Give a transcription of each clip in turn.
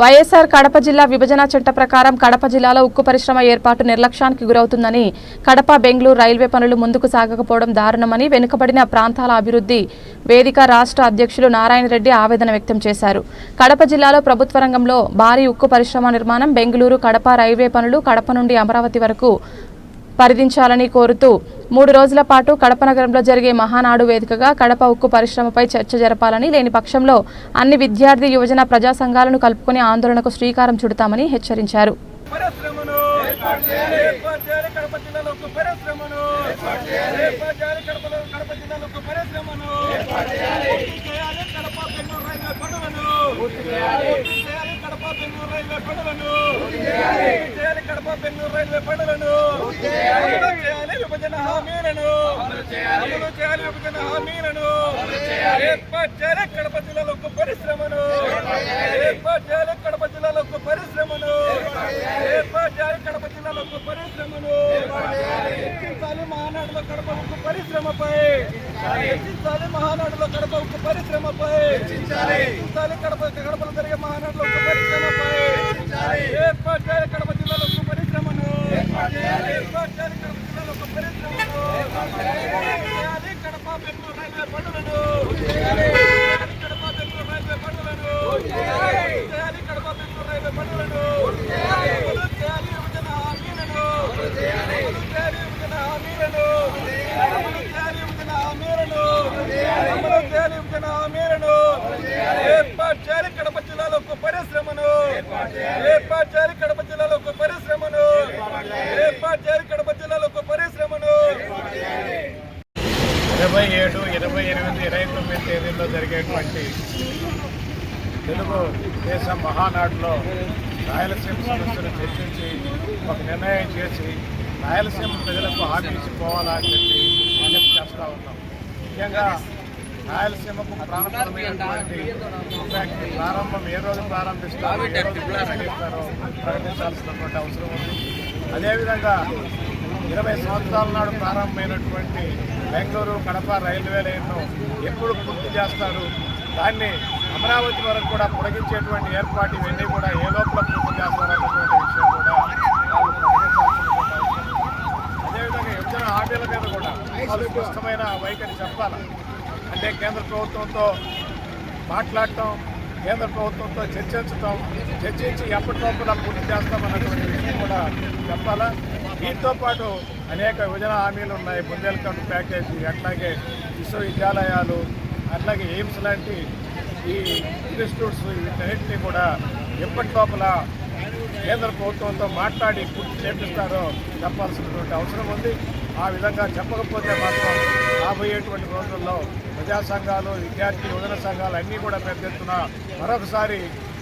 వైఎస్ఆర్ కడప జిల్లా విభజన చట్ట ప్రకారం కడప జిల్లాలో ఉక్కు పరిశ్రమ ఏర్పాటు నిర్లక్ష్యానికి గురవుతుందని కడప బెంగళూరు రైల్వే పనులు ముందుకు సాగకపోవడం దారుణమని వెనుకబడిన ప్రాంతాల అభివృద్ధి వేదిక రాష్ట్ర అధ్యక్షులు నారాయణ రెడ్డి ఆవేదన వ్యక్తం చేశారు. కడప జిల్లాలో ప్రభుత్వ రంగంలో భారీ ఉక్కు పరిశ్రమ నిర్మాణం బెంగళూరు కడప రైల్వే పనులు కడప నుండి అమరావతి వరకు పరిధించాలని కోరుతూ మూడు రోజుల పాటు కడప నగరంలో జరిగే మహానాడు వేదికగా కడప ఉక్కు పరిశ్రమపై చర్చ జరపాలని లేని పక్షంలో అన్ని విద్యార్థి యువజన ప్రజా సంఘాలను కలుపుకుని ఆందోళనకు శ్రీకారం చుడతామని హెచ్చరించారు. కడప రైల్వే పనులను. కడప రైల్వే పనులను పూర్తి చేయాలి కడప బెంగళూరు రైల్వే పనులను అమలు చేయాలి విభజన హామీలను అమలు చేయాలి. విభజన హామీలను ఏర్పాటు చేయాలి కడప జిల్లాలో ఒక పరిశ్రమను. ఏర్పాటు చేయాలి. కడప జిల్లాలో ఒక పరిశ్రమను. ఏర్పాటు చేయాలి. కడప జిల్లాలో ఒక పరిశ్రమను హెచ్చించాలి మహానాడులో కడప ఉక్కు పరిశ్రమపై. హెచ్చించాలి మహానాడులో కడప ఉక్కు పరిశ్రమపై. హెచ్చించాలి కడప కడపలో జరిగే మహానాడులో ఉక్కు పరిశ్రమపై. ఏర్పాటు చేయాలి కడప జిల్లాలో ఉక్కు పరిశ్రమను ఏర్పాటు చేయాలి కడప జిల్లాలో ఒక పరిశ్రమను చేయాలి కడప బెంగళూరు రైల్వే పనులను చేయాలి కడప బెంగళూరు రైల్వే పనులను చేయాలి కడప బెంగళూరు రైల్వే పనులను అమలు చేయాలి విభజన హామీలను అమలు చేయాలి విభజన హామీలను అమలు చేయాలి విభజన హామీలను అమలు చేయాలి. హామీలను ఏర్పాటు చేయాలి. కడప జిల్లాలో ఒక పరిశ్రమను. ఏర్పాటు చేయాలి. కడప జిల్లాలో ఒక పరిశ్రమను. ఏర్పాటు చేయాలి. కడప జిల్లాలో ఒక పరిశ్రమను. ఇరవై ఏడు ఇరవై ఎనిమిది ఇరవై తొమ్మిది తేదీల్లో జరిగేటువంటి తెలుగు దేశం మహానాడులో రాయలసీమ సమస్యను చర్చించి ఒక నిర్ణయం చేసి రాయలసీమ ప్రజలకు హామీ ఇచ్చిపోవాలా చెప్పి మనం చేస్తూ ఉన్నాం. ముఖ్యంగా రాయలసీమకు ప్రాణపరమైనటువంటి ఫ్యాక్టరీ ప్రారంభం ఏ రోజు ప్రారంభిస్తారో ఏ రోజు ప్రారంభిస్తారో ప్రకటించాల్సినటువంటి అవసరం ఉంది. అదేవిధంగా ఇరవై సంవత్సరాల నాడు ప్రారంభమైనటువంటి బెంగళూరు కడప రైల్వే లైన్ను ఎప్పుడు పూర్తి చేస్తారు దాన్ని అమరావతి వరకు కూడా పొడిగించేటువంటి ఏర్పాటు ఇవన్నీ కూడా ఏ లోపల పూర్తి చేస్తారన్నటువంటి విషయం కూడా అదేవిధంగా విభజన హామీల మీద కూడా వాళ్ళు స్పష్టమైన వైఖరి చెప్పాలి? అంటే కేంద్ర ప్రభుత్వంతో మాట్లాడటం కేంద్ర ప్రభుత్వంతో చర్చించటం చర్చించి ఎప్పటిలోపల పూర్తి చేస్తామన్నటువంటి విషయం కూడా చెప్పాలా? దీంతో పాటు అనేక విభజన హామీలు ఉన్నాయి. బుందేల్ఖండ్ ప్యాకేజీ అట్లాగే విశ్వవిద్యాలయాలు అట్లాగే ఎయిమ్స్ లాంటి ఈ ఇన్స్టిట్యూట్స్ వీటన్నిటినీ కూడా ఎప్పటిలోపల కేంద్ర ప్రభుత్వంతో మాట్లాడి పూర్తి చేపిస్తారో చెప్పాల్సినటువంటి అవసరం ఉంది. ఆ విధంగా చెప్పకపోతే మాత్రం రాబోయేటువంటి రోజుల్లో ప్రజా సంఘాలు విద్యార్థి యువజన సంఘాలు అన్నీ కూడా పెద్ద ఎత్తున మరొకసారి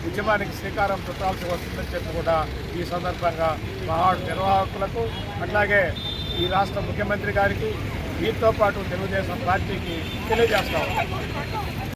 ఉద్యమానికి శ్రీకారం చుట్టాల్సి వస్తుందని చెప్పి కూడా ఈ సందర్భంగా మహాడు నిర్వాహకులకు అట్లాగే ఈ రాష్ట్ర ముఖ్యమంత్రి గారికి వీరితో పాటు తెలుగుదేశం పార్టీకి తెలియజేస్తాం